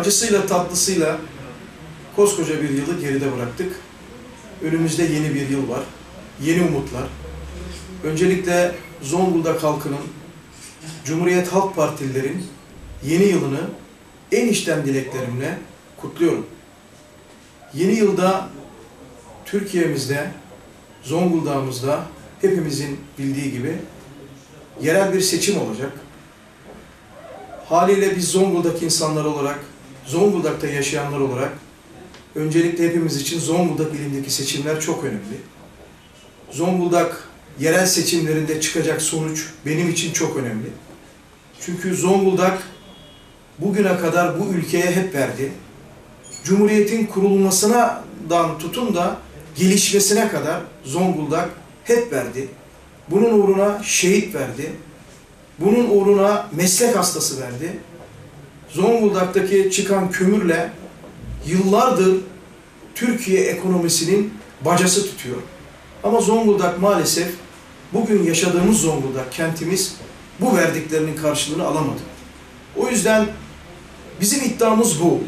Acısıyla tatlısıyla koskoca bir yılı geride bıraktık. Önümüzde yeni bir yıl var. Yeni umutlar. Öncelikle Zonguldak halkının, Cumhuriyet Halk Partililerin yeni yılını en içten dileklerimle kutluyorum. Yeni yılda Türkiye'mizde, Zonguldak'ımızda hepimizin bildiği gibi yerel bir seçim olacak. Haliyle biz Zonguldak insanları olarak, Zonguldak'ta yaşayanlar olarak öncelikle hepimiz için Zonguldak ilindeki seçimler çok önemli. Zonguldak yerel seçimlerinde çıkacak sonuç benim için çok önemli. Çünkü Zonguldak bugüne kadar bu ülkeye hep verdi. Cumhuriyetin kurulmasından tutun da gelişmesine kadar Zonguldak hep verdi. Bunun uğruna şehit verdi. Bunun uğruna meslek hastası verdi. Zonguldak'taki çıkan kömürle yıllardır Türkiye ekonomisinin bacası tutuyor. Ama Zonguldak maalesef bugün yaşadığımız Zonguldak kentimiz bu verdiklerinin karşılığını alamadı. O yüzden bizim iddiamız bu.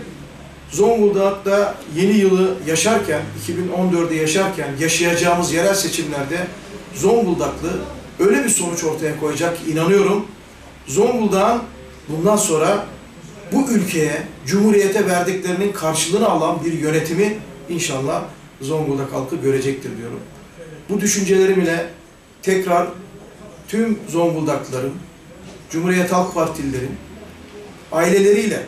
Zonguldak'ta yeni yılı yaşarken, 2014'de yaşarken yaşayacağımız yerel seçimlerde Zonguldaklı öyle bir sonuç ortaya koyacak inanıyorum. Zonguldak'ın bundan sonra bu ülkeye, Cumhuriyete verdiklerinin karşılığını alan bir yönetimi inşallah Zonguldak halkı görecektir diyorum. Bu düşüncelerim ile tekrar tüm Zonguldaklıların, Cumhuriyet Halk Partililerin aileleriyle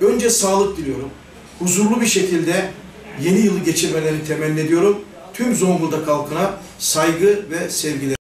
önce sağlık diliyorum. Huzurlu bir şekilde yeni yılı geçirmelerini temenni ediyorum. Tüm Zonguldak halkına saygı ve sevgiler.